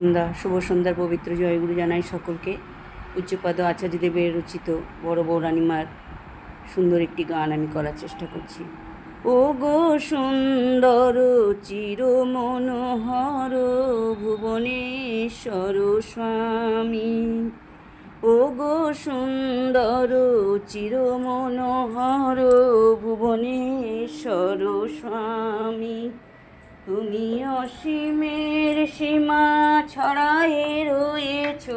সন্ধ্যা শুভ সন্ধ্যার পবিত্র জয়গুরু জানাই সকলকে। উচ্চপাদ আচার্যদেবের রচিত বড় বৌরানিমার সুন্দর একটি গান আমি করার চেষ্টা করছি। ও গো সুন্দর চির মনোহর ভুবনেশ্বর স্বামী ও গো সুন্দর চির মনোহর ভুবনেশ্বর স্বামী তুমি অসীমের সীমা ছড়াই রয়েছ।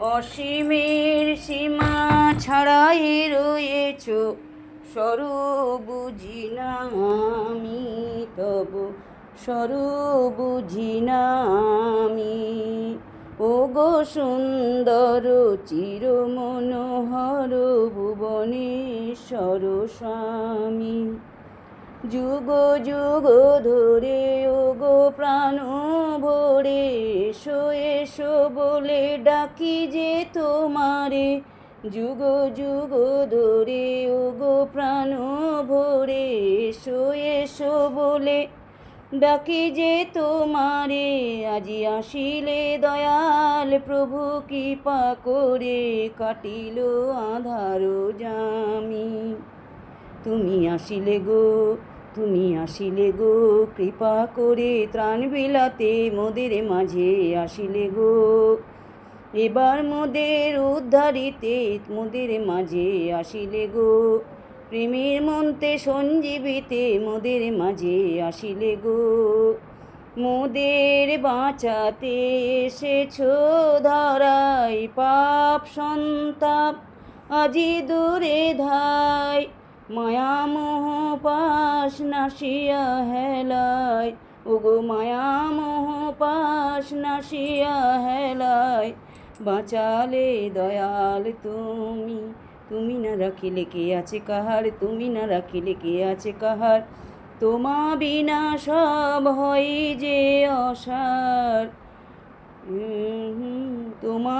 অসীমের সীমা ছড়াই রয়েছ। স্বরূপ বুঝি না আমি তব। স্বরূপ বুঝি না আমি। ও গো সুন্দর চির মনোহর ভুবনেশ্বর স্বামী। যুগ যুগ ধরে ও গো প্রাণ ভরে, এসো এসো বলে ডাকি যে তোমারে। যুগ যুগ ধরে ও গো প্রাণ ভরে, এসো এসো বলে ডাকি যে তোমারে। আজি আসিলে দয়াল প্রভু কৃপা করে, কাটিল আধার জামি। তুমি আসিলে গো তুমি আসিলে গো, কৃপা করে ত্রাণ বিলাতে মোদের মাঝে আসিলে গো। এবার মোদের উদ্ধারিতে মোদের মাঝে আসিলে গো। প্রেমের মন্তে সঞ্জীবিতে মোদের মাঝে আসিলে গো। মোদের বাঁচাতে এসেছ ধরাই পাপ সন্তাপ, আজি দূরে ধাই মায়া মোহ পাশ নাসিয়া হেলায় ওগো মায়া মোহ পাশ নাসিয়া হেলায় বাঁচালে দয়াল তুমি তুমি না রাখিলে কে আছে কাহার, তুমি না রাখিলে কে আছে কাহার। তোমা বিনা সব হয় যে অসার। তোমা